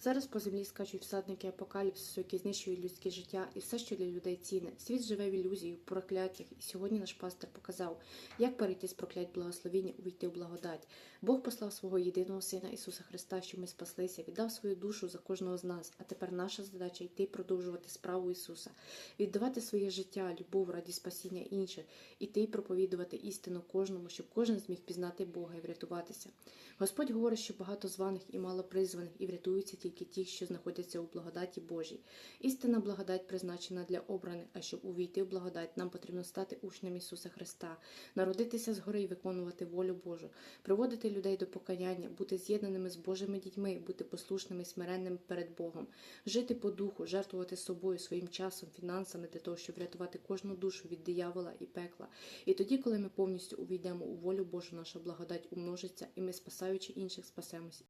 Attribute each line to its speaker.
Speaker 1: Зараз по землі скачуть всадники апокаліпсису, які знищують людське життя і все, що для людей цінне. Світ живе в ілюзії, в прокляттях. І сьогодні наш пастор показав, як перейти з проклять благословіння, увійти в благодать. Бог послав свого єдиного сина Ісуса Христа, щоб ми спаслися, віддав свою душу за кожного з нас. А тепер наша задача йти продовжувати справу Ісуса, віддавати своє життя, любов раді спасіння інших, іти і проповідувати істину кожному, щоб кожен зміг пізнати Бога і врятуватися. Господь говорить, що багато званих і мало призваних, і врятуються тільки ті, що знаходяться у благодаті Божій. Істинна благодать призначена для обраних, а щоб увійти в благодать, нам потрібно стати учнем Ісуса Христа, народитися згори і виконувати волю Божу, приводити людей до покаяння, бути з'єднаними з Божими дітьми, бути послушними і смиренними перед Богом, жити по духу, жертвувати собою, своїм часом, фінансами для того, щоб врятувати кожну душу від диявола і пекла. І тоді, коли ми повністю увійдемо у волю Божу, наша благодать умножиться, і ми, спасаючи інших, спасемось.